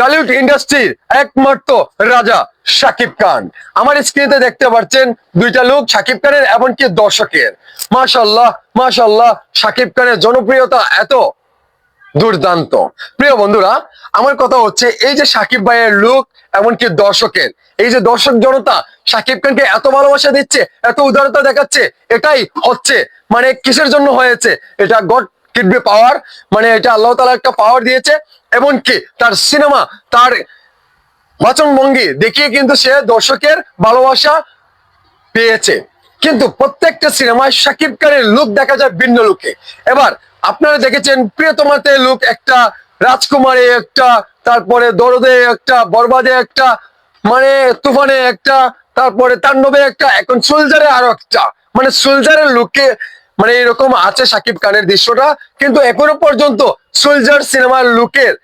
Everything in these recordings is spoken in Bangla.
ডলিউড ইন্ডাস্ট্রির একমাত্র রাজা শাকিব খান। আমার স্ক্রিনে দেখতে পাচ্ছেন দুইটা লোক, শাকিব খানের এমনকি দর্শকের। মাশাল্লাহ মাশাল্লাহ শাকিব খানের জনপ্রিয়তা এত দুর্দান্ত। প্রিয় বন্ধুরা, আমার কথা হচ্ছে, এই যে সাকিব ভাইয়ের লুক এমনকি দর্শকের। এই যে দর্শক জনতা সাকিব খানকে এত ভালোবাসা দিচ্ছে, এত উদারতা দেখাচ্ছে, এটাই হচ্ছে মানে কিসের জন্য হয়েছে? এটা গড কিডবে পাওয়ার মানে এটা আল্লাহ তালা একটা পাওয়ার দিয়েছে, এমনকি তার সিনেমা, তার বাচনভঙ্গি দেখিয়ে কিন্তু সে দর্শকের ভালোবাসা পেয়েছে। কিন্তু প্রত্যেকটা সিনেমায় শাকিব খানের লুক দেখা যায় ভিন্ন লুকে। এবার আপনারা দেখেছেন প্রিয়তমাতে লুক একটা রাজকুমারে একটা, তারপরে দরদে একটা, বরবাদে একটা মানে তুফানে একটা, তারপরে তাণ্ডবে একটা, এখন সোলজারে আরও একটা। মানে সোলজারের লুকে মানে এরকম আছে সাকিব খানের দৃশ্যটা, কিন্তু এখনও পর্যন্ত সোলজার সিনেমার লুকের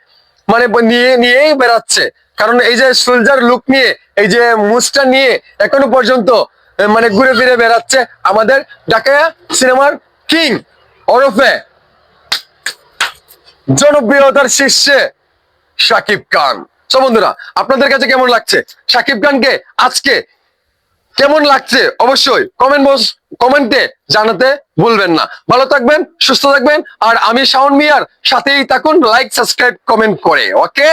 মানে নিয়ে, নিয়েই বেড়াচ্ছে। কারণ এই যে সোলজার লুক নিয়ে, এই যে মুসটা নিয়ে এখনও পর্যন্ত মানে ঘুরে ফিরে বেড়াচ্ছে আমাদের ডাকায়া সিনেমার কিং, ওরফে জনপ্রিয়তার শীর্ষে সাকিব খান। বন্ধুরা, আপনাদের কাছে কেমন লাগছে? সাকিব খানকে আজকে কেমন লাগছে? অবশ্যই কমেন্ট বক্স কমেন্টে জানাতে ভুলবেন না। ভালো থাকবেন, সুস্থ থাকবেন, আর আমি শাওন মিয়ার সাথেই থাকুন লাইক সাবস্ক্রাইব কমেন্ট করে ওকে